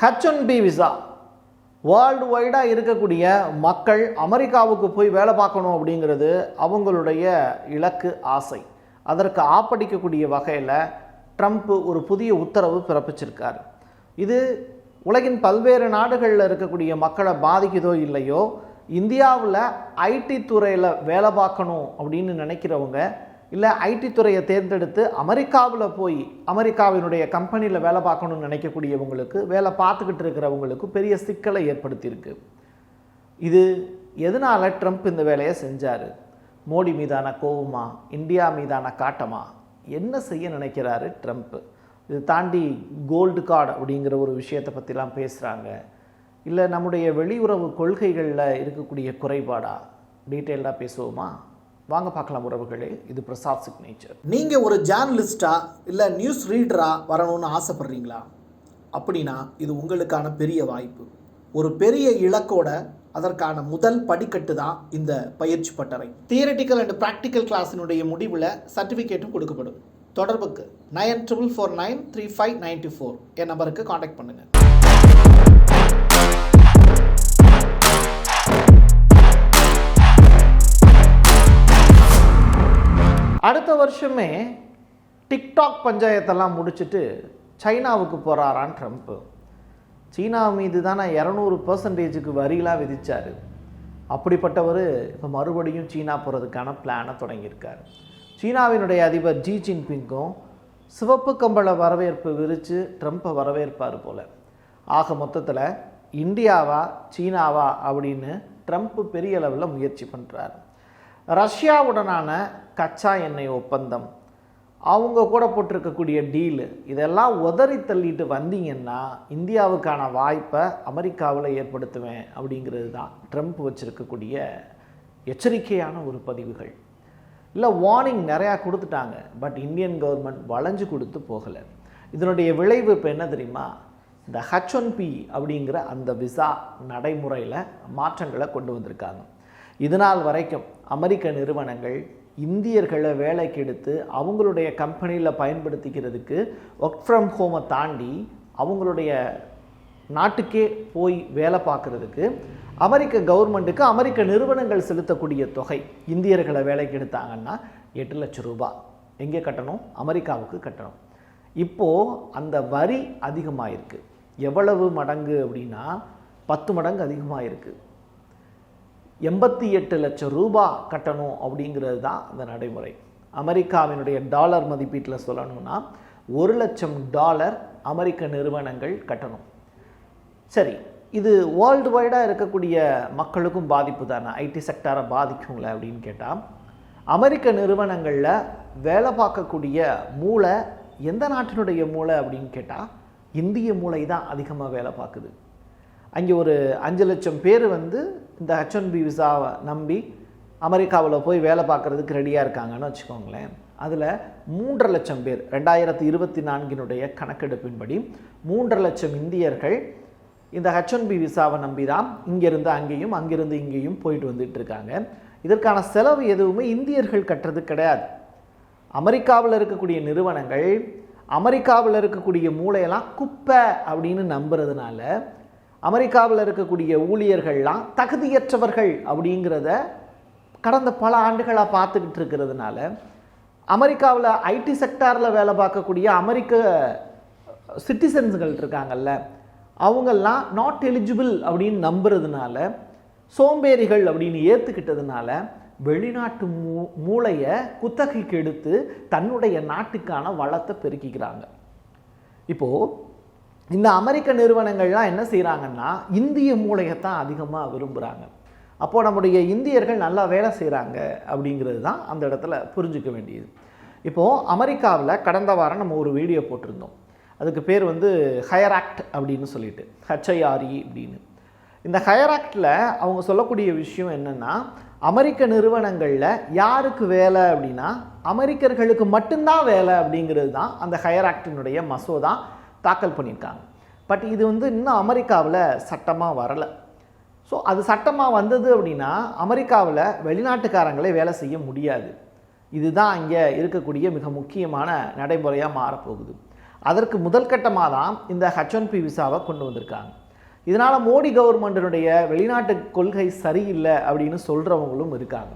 H one B visa world வைடாக இருக்கக்கூடிய மக்கள் அமெரிக்காவுக்கு போய் வேலை பார்க்கணும் அப்படிங்கிறது அவங்களுடைய இலக்கு ஆசை. அதற்கு ஆப்படிக்கக்கூடிய வகையில் ட்ரம்ப் ஒரு புதிய உத்தரவு பிறப்பிச்சிருக்கார். இது உலகின் பல்வேறு நாடுகளில் இருக்கக்கூடிய மக்களை பாதிக்குதோ இல்லையோ இந்தியாவில் ஐடி துறையில் வேலை பார்க்கணும் அப்படின்னு நினைக்கிறவங்க இல்லை ஐடி துறையை தேர்ந்தெடுத்து அமெரிக்காவில் போய் அமெரிக்காவினுடைய கம்பெனியில் வேலை பார்க்கணும்னு நினைக்கக்கூடியவங்களுக்கு வேலை பார்த்துக்கிட்டு இருக்கிறவங்களுக்கு பெரிய சிக்கலை ஏற்படுத்தியிருக்கு. இது எதனால் ட்ரம்ப் இந்த வேலையை செஞ்சார்? மோடி மீதான கோவமா? இந்தியா மீதான காட்டமா? என்ன செய்ய நினைக்கிறாரு ட்ரம்ப்? இது தாண்டி கோல்டு கார்டு அப்படிங்கிற ஒரு விஷயத்தை பற்றிலாம் பேசுகிறாங்க இல்லை நம்முடைய வெளியுறவு கொள்கைகளில் இருக்கக்கூடிய குறைபாடா? டீட்டெயில்டாக பேசுவோமா? வாங்க பார்க்கலாம் உறவுகளே இது பிரசாத் சிக்னேச்சர் நீங்கள் ஒரு ஜேர்னலிஸ்டா இல்லை நியூஸ் ரீடராக வரணும்னு ஆசைப்பட்றீங்களா? அப்படின்னா இது உங்களுக்கான பெரிய வாய்ப்பு. ஒரு பெரிய இலக்கோட அதற்கான முதல் படிக்கட்டு தான் இந்த பயிற்சி பட்டறை. தியரட்டிக்கல் அண்ட் ப்ராக்டிக்கல் கிளாஸினுடைய முடிவில் சர்டிஃபிகேட்டும் கொடுக்கப்படும். தொடர்புக்கு nine triple four nine three five ninety four என் நம்பருக்கு காண்டாக்ட் பண்ணுங்கள் வருஷமே டிக்டாக் பஞ்சாயத்தெல்லாம் முடிச்சுட்டு சைனாவுக்கு போகிறாரான் ட்ரம்ப்பு சீனா மீது தானே இரநூறு பர்சன்டேஜுக்கு வரிலாம் விதித்தார் அப்படிப்பட்டவர் இப்போ மறுபடியும் சீனா போகிறதுக்கான பிளானை தொடங்கியிருக்கார். சீனாவினுடைய அதிபர் ஜி ஜின்பிங்கும் சிவப்பு கம்பள வரவேற்பு விரித்து ட்ரம்ப்பை வரவேற்பார் போல். ஆக மொத்தத்தில் இந்தியாவா சீனாவா அப்படின்னு ட்ரம்ப் பெரிய அளவில் முயற்சி பண்ணுறாரு ரஷ்யாவுடனான கச்சா எண்ணெய் ஒப்பந்தம். அவங்க கூட போட்டிருக்கக்கூடிய டீலு. இதெல்லாம் உதறி தள்ளிட்டு வந்தீங்கன்னா இந்தியாவுக்கான வாய்ப்பை அமெரிக்காவில் ஏற்படுத்துவேன் அப்படிங்கிறது தான். ட்ரம்ப் வச்சுருக்கக்கூடிய எச்சரிக்கையான ஒரு பதிவுகள். இல்லை வார்னிங் நிறையா கொடுத்துட்டாங்க. பட் இந்தியன் கவர்மெண்ட் வளைஞ்சு கொடுத்து போகலை. இதனுடைய விளைவு இப்போ என்ன தெரியுமா? இந்த ஹச் ஒன் பி அப்படிங்கிற அந்த விசா நடைமுறையில் மாற்றங்களை கொண்டு வந்திருக்காங்க. இதனால் வரைக்கும் அமெரிக்க நிறுவனங்கள் இந்தியர்களை வேலைக்கு எடுத்து அவங்களுடைய கம்பெனியில் பயன்படுத்திக்கிறதுக்கு ஒர்க் ஃப்ரம் ஹோமை தாண்டி அவங்களுடைய நாட்டுக்கே போய் வேலை பார்க்குறதுக்கு அமெரிக்க கவர்மெண்ட்டுக்கு அமெரிக்க நிறுவனங்கள் செலுத்தக்கூடிய தொகை இந்தியர்களை வேலைக்கு எடுத்தாங்கன்னா எட்டு லட்சம் ரூபாய். எங்கே கட்டணும்? அமெரிக்காவுக்கு கட்டணும். இப்போது அந்த வரி அதிகமாக இருக்குது எவ்வளவு மடங்கு அப்படின்னா பத்து மடங்கு அதிகமாக இருக்குது எண்பத்தி எட்டு லட்சம் ரூபாய் கட்டணும் அப்படிங்கிறது தான் அந்த நடைமுறை. அமெரிக்காவினுடைய டாலர் மதிப்பீட்டில் சொல்லணும்னா ஒரு லட்சம் டாலர் அமெரிக்க நிறுவனங்கள் கட்டணும். சரி இது வேர்ல்டு வைடாக இருக்கக்கூடிய மக்களுக்கும் பாதிப்பு தானே? ஐடி செக்டாரை பாதிக்குங்களே அப்படின்னு கேட்டால் அமெரிக்க நிறுவனங்களில் வேலை பார்க்கக்கூடிய மூளை எந்த நாட்டினுடைய மூளை அப்படின்னு கேட்டால் இந்திய மூளை தான் அதிகமாக வேலை பார்க்குது. அங்கே ஒரு அஞ்சு லட்சம் பேர் வந்து இந்த ஹச் ஒன் பி விசாவை நம்பி அமெரிக்காவில் போய் வேலை பார்க்குறதுக்கு ரெடியாக இருக்காங்கன்னு வச்சுக்கோங்களேன். அதில் மூன்றரை லட்சம் பேர் ரெண்டாயிரத்தி இருபத்தி நான்கினுடைய கணக்கெடுப்பின்படி மூன்றரை லட்சம் இந்தியர்கள் இந்த ஹச் ஒன் பி விசாவை நம்பி தான் இங்கேருந்து அங்கேயும் அங்கேருந்து இங்கேயும் போயிட்டு வந்துட்டு இருக்காங்க இதற்கான செலவு எதுவுமே இந்தியர்கள் கட்டுறது கிடையாது. அமெரிக்காவில் இருக்கக்கூடிய நிறுவனங்கள் அமெரிக்காவில் இருக்கக்கூடிய மூளையெல்லாம் குப்பை அப்படின்னு நம்புறதுனால அமெரிக்காவில் இருக்கக்கூடிய ஊழியர்கள்லாம் தகுதியற்றவர்கள் அப்படிங்கிறத கடந்த பல ஆண்டுகளாக பார்த்துக்கிட்டு இருக்கிறதுனால அமெரிக்காவில் ஐடி செக்டாரில் வேலை பார்க்கக்கூடிய அமெரிக்க சிட்டிசன்ஸுகள் இருக்காங்கல்ல அவங்கெல்லாம் நாட் எலிஜிபிள் அப்படின்னு நம்புறதுனால சோம்பேறிகள் அப்படின்னு ஏற்றுக்கிட்டதுனால வெளிநாட்டு மூ மூளையை குத்தகைக்கு எடுத்து தன்னுடைய நாட்டுக்கான வளத்தை பெருக்கிக்கிறாங்க. இப்போது இந்த அமெரிக்க நிறுவனங்கள்லாம் என்ன செய்கிறாங்கன்னா இந்திய மூளையைத்தான் அதிகமாக விரும்புகிறாங்க அப்போது நம்முடைய இந்தியர்கள் நல்லா வேலை செய்கிறாங்க அப்படிங்கிறது தான் அந்த இடத்துல புரிஞ்சுக்க வேண்டியது. இப்போது அமெரிக்காவில் கடந்த வாரம் நம்ம ஒரு வீடியோ போட்டிருந்தோம். அதுக்கு பேர் வந்து ஹயர் ஆக்ட் அப்படின்னு சொல்லிட்டு ஹச்ஐஆர்இ அப்படின்னு. இந்த ஹயர் ஆக்டில் அவங்க சொல்லக்கூடிய விஷயம் என்னென்னா அமெரிக்க நிறுவனங்களில் யாருக்கு வேலை அப்படின்னா அமெரிக்கர்களுக்கு மட்டும்தான் வேலை அப்படிங்கிறது தான் அந்த ஹயர் ஆக்டினுடைய மசோதா. தாக்கல் பண்ணியிருக்காங்க. பட் இது வந்து இன்னும் அமெரிக்காவில் சட்டமாக வரலை. ஸோ அது சட்டமாக வந்தது அப்படின்னா அமெரிக்காவில் வெளிநாட்டுக்காரங்களே வேலை செய்ய முடியாது. இதுதான் இங்கே இருக்கக்கூடிய மிக முக்கியமான நடைமுறையாக மாறப்போகுது. அதற்கு முதல் கட்டமாக தான் இந்த ஹச் ஒன் பி விசாவை கொண்டு வந்திருக்காங்க. இதனால் மோடி கவர்மெண்ட்டினுடைய வெளிநாட்டு கொள்கை சரியில்லை அப்படின்னு சொல்கிறவங்களும் இருக்காங்க.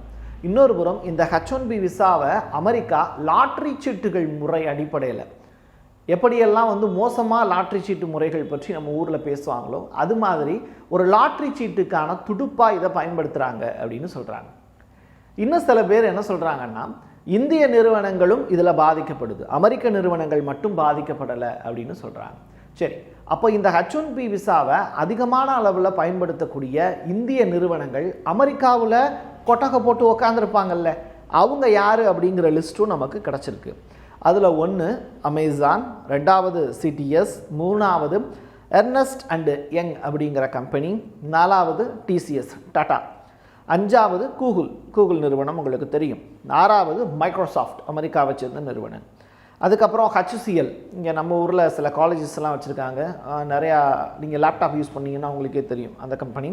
இன்னொரு புறம் இந்த ஹச் ஒன் பி விசாவை அமெரிக்கா லாட்ரி சீட்டுகள் முறை அடிப்படையில் எப்படியெல்லாம் வந்து மோசமாக லாட்ரி சீட்டு முறைகள் பற்றி நம்ம ஊரில் பேசுவாங்களோ அது மாதிரி ஒரு லாட்ரி சீட்டுக்கான துடுப்பாக இதை பயன்படுத்துகிறாங்க அப்படின்னு சொல்கிறாங்க இன்னும் சில பேர் என்ன சொல்கிறாங்கன்னா இந்திய நிறுவனங்களும் இதில் பாதிக்கப்படுது. அமெரிக்க நிறுவனங்கள் மட்டும் பாதிக்கப்படலை அப்படின்னு சொல்கிறாங்க சரி அப்போ இந்த ஹச் ஒன் பி விசாவை அதிகமான அளவில் பயன்படுத்தக்கூடிய இந்திய நிறுவனங்கள் அமெரிக்காவில் கொட்டகை போட்டு உக்காந்துருப்பாங்கல்ல அவங்க யார் அப்படிங்கிற லிஸ்ட்டும் நமக்கு கிடச்சிருக்கு. அதில் ஒன்று அமேசான் ரெண்டாவது சிடிஎஸ் மூணாவது எர்னஸ்ட் அண்டு யங் அப்படிங்கிற கம்பெனி நாலாவது டிசிஎஸ் டாடா அஞ்சாவது கூகுள் கூகுள் நிறுவனம் உங்களுக்கு தெரியும். ஆறாவது மைக்ரோசாஃப்ட் அமெரிக்காவை சேர்ந்த நிறுவனம். அதுக்கப்புறம் ஹச்சிஎல் இங்கே நம்ம ஊரில் சில காலேஜஸ்லாம் வச்சுருக்காங்க. நிறையா நீங்கள் லேப்டாப் யூஸ் பண்ணீங்கன்னா உங்களுக்கே தெரியும் அந்த கம்பெனி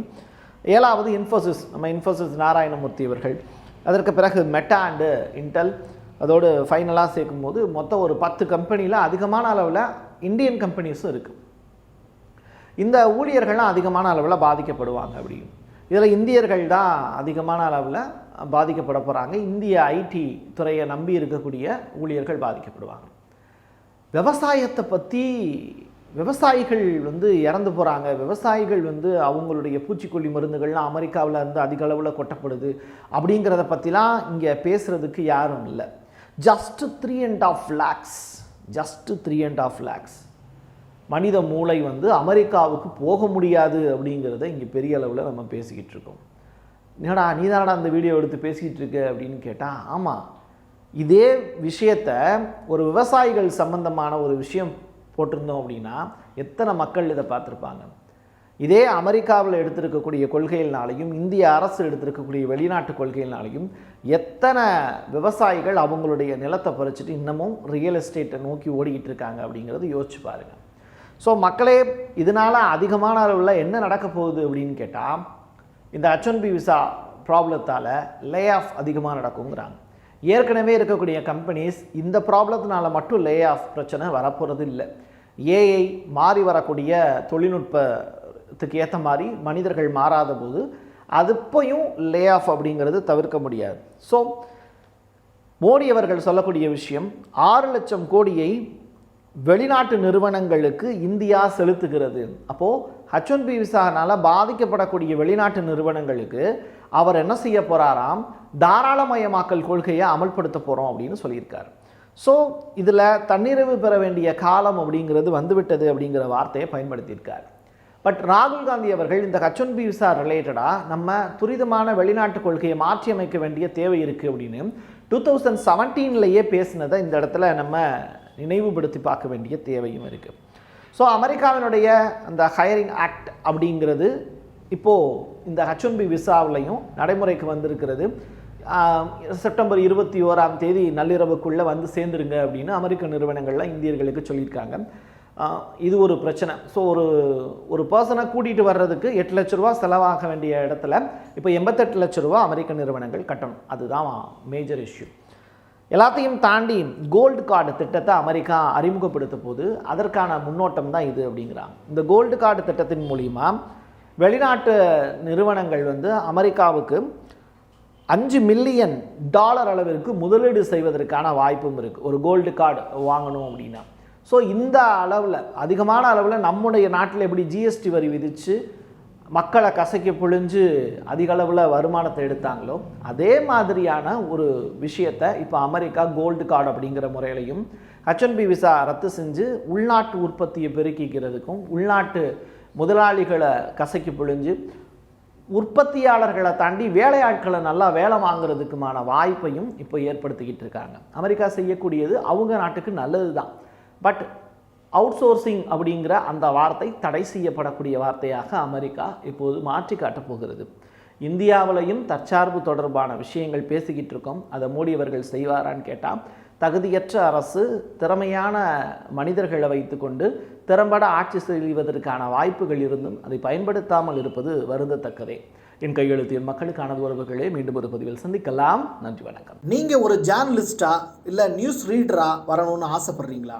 ஏழாவது இன்ஃபோசிஸ் நம்ம இன்ஃபோசிஸ் நாராயணமூர்த்தி அவர்கள். அதற்கு பிறகு மெட்டா அண்டு இன்டெல் அதோடு ஃபைனலாக சேர்க்கும்போது மொத்தம் ஒரு பத்து கம்பெனியில் அதிகமான அளவில் இந்தியன் கம்பெனிஸும் இருக்குது இந்த ஊழியர்கள்லாம் அதிகமான அளவில் பாதிக்கப்படுவாங்க அப்படின்னு. இதில் இந்தியர்கள் தான் அதிகமான அளவில் பாதிக்கப்பட போகிறாங்க இந்திய ஐடி துறையை நம்பி இருக்கக்கூடிய ஊழியர்கள் பாதிக்கப்படுவாங்க. விவசாயத்தை பற்றி விவசாயிகள் வந்து இறந்து போகிறாங்க விவசாயிகள் வந்து அவங்களுடைய பூச்சிக்கொல்லி மருந்துகள்லாம் அமெரிக்காவில் இருந்து அதிக அளவில் கொட்டப்படுது. அப்படிங்கிறத பற்றிலாம் இங்கே பேசுகிறதுக்கு யாரும் இல்லை. Just three and half lakhs just three and half lakhs மனித மூளை வந்து அமெரிக்காவுக்கு போக முடியாது அப்படிங்கிறத இங்கே பெரிய அளவில் நம்ம பேசிக்கிட்டு இருக்கோம். என்னடா நீ தானடா அந்த வீடியோ எடுத்து பேசிக்கிட்டு இருக்க அப்படின்னு கேட்டால் ஆமாம் இதே விஷயத்த ஒரு விவசாயிகள் சம்பந்தமான ஒரு விஷயம் போட்டிருந்தோம் அப்படின்னா எத்தனை மக்கள் இதை பார்த்துருப்பாங்க? இதே அமெரிக்காவில் எடுத்திருக்கக்கூடிய கொள்கையினாலையும் இந்திய அரசு எடுத்திருக்கக்கூடிய வெளிநாட்டு கொள்கையினாலையும் எத்தனை விவசாயிகள் அவங்களுடைய நிலத்தை பறிச்சுட்டு இன்னமும் ரியல் எஸ்டேட்டை நோக்கி ஓடிக்கிட்டு இருக்காங்க அப்படிங்கிறது யோசிச்சு பாருங்கள் ஸோ மக்களே இதனால் அதிகமான அளவில் என்ன நடக்க போகுது அப்படின்னு கேட்டால் இந்த ஹச் பி விசா ப்ராப்ளத்தால் லே ஆஃப் அதிகமாக நடக்குங்கிறாங்க. ஏற்கனவே இருக்கக்கூடிய கம்பெனிஸ் இந்த ப்ராப்ளத்தினால மட்டும் லே ஆஃப் பிரச்சனை வரப்போகிறது இல்லை ஏஐ மாறி வரக்கூடிய தொழில்நுட்ப காலத்துக்கு ஏற்ற மாதிரி மனிதர்கள் மாறாத போது அதுப்பையும் லே ஆஃப் அப்படிங்கிறது தவிர்க்க முடியாது. ஸோ மோடி அவர்கள் சொல்லக்கூடிய விஷயம் ஆறு லட்சம் கோடியை வெளிநாட்டு நிறுவனங்களுக்கு இந்தியா செலுத்துகிறது. அப்போது ஹச் ஒன் பி விசானால் பாதிக்கப்படக்கூடிய வெளிநாட்டு நிறுவனங்களுக்கு அவர் என்ன செய்ய போகிறாராம் தாராளமயமாக்கல் கொள்கையை அமல்படுத்த போகிறோம் அப்படின்னு சொல்லியிருக்கார். ஸோ இதில் தன்னிறைவு பெற வேண்டிய காலம் அப்படிங்கிறது வந்துவிட்டது அப்படிங்கிற வார்த்தையை பயன்படுத்தியிருக்கார். பட் ராகுல் காந்தி அவர்கள் இந்த ஹச் ஒன் பி விசா ரிலேட்டடாக நம்ம துரிதமான வெளிநாட்டு கொள்கையை மாற்றி அமைக்க வேண்டிய தேவை இருக்குது அப்படின்னு டூ தௌசண்ட் செவன்டீன்லேயே பேசினதை இந்த இடத்துல நம்ம நினைவுபடுத்தி பார்க்க வேண்டிய தேவையும் இருக்குது ஸோ அமெரிக்காவினுடைய அந்த ஹையரிங் ஆக்ட் அப்படிங்கிறது இப்போது இந்த ஹச் ஒன் பி விசாவிலையும் நடைமுறைக்கு வந்திருக்கிறது. செப்டம்பர் இருபத்தி ஓராம் தேதி நள்ளிரவுக்குள்ளே வந்து சேர்ந்துருங்க அப்படின்னு அமெரிக்க நிறுவனங்கள்லாம் இந்தியர்களுக்கு சொல்லியிருக்காங்க. இது ஒரு பிரச்சனை. ஸோ ஒரு ஒரு பர்சனை கூட்டிகிட்டு வர்றதுக்கு எட்டு லட்ச ரூபா செலவாக வேண்டிய இடத்துல இப்போ எண்பத்தெட்டு லட்ச ரூபா அமெரிக்க நிறுவனங்கள் கட்டணும். அதுதான் மேஜர் இஷ்யூ எல்லாத்தையும் தாண்டி கோல்டு கார்டு திட்டத்தை அமெரிக்கா அறிமுகப்படுத்த போது அதற்கான முன்னோட்டம் தான் இது அப்படிங்கிறாங்க. இந்த கோல்டு கார்டு திட்டத்தின் மூலிமா வெளிநாட்டு நிறுவனங்கள் வந்து அமெரிக்காவுக்கு அஞ்சு மில்லியன் டாலர் அளவிற்கு முதலீடு செய்வதற்கான வாய்ப்பும் இருக்குது ஒரு கோல்டு கார்டு வாங்கணும் அப்படின்னா. ஸோ இந்த அளவில் அதிகமான அளவில் நம்முடைய நாட்டில் எப்படி ஜிஎஸ்டி வரி விதித்து மக்களை கசக்கி புழிஞ்சு அதிக அளவில் வருமானத்தை எடுத்தாங்களோ அதே மாதிரியான ஒரு விஷயத்தை இப்போ அமெரிக்கா கோல்டு கார்டு அப்படிங்கிற முறையிலையும் ஹச்என்பி விசா ரத்து செஞ்சு உள்நாட்டு உற்பத்தியை பெருக்கிக்கிறதுக்கும் உள்நாட்டு முதலாளிகளை கசக்கி புழிஞ்சு உற்பத்தியாளர்களை தாண்டி வேலையாட்களை நல்லா வேலை வாங்குறதுக்குமான வாய்ப்பையும் இப்போ ஏற்படுத்திக்கிட்டு இருக்காங்க. அமெரிக்கா செய்யக்கூடியது அவங்க நாட்டுக்கு நல்லது தான் பட் அவுட் சோர்சிங் அப்படிங்கிற அந்த வார்த்தை தடை செய்யப்படக்கூடிய வார்த்தையாக அமெரிக்கா இப்போது மாற்றி காட்டப் போகிறது. இந்தியாவிலையும் தற்சார்பு தொடர்பான விஷயங்கள் பேசிக்கிட்டு இருக்கோம். அதை மோடி அவர்கள் செய்வாரான்னு கேட்டால் தகுதியற்ற அரசு திறமையான மனிதர்களை வைத்துக்கொண்டு திறம்பட ஆட்சி செய்வதற்கான வாய்ப்புகள் இருந்தும் அதை பயன்படுத்தாமல் இருப்பது வருந்தத்தக்கதே. என் கையெழுத்து என் மக்களுக்கான உறவுகளே மீண்டும் ஒரு பதிவில் சந்திக்கலாம். நன்றி வணக்கம். நீங்கள் ஒரு ஜேர்னலிஸ்டா இல்லை நியூஸ் ரீடரா வரணும்னு ஆசைப்படுறீங்களா?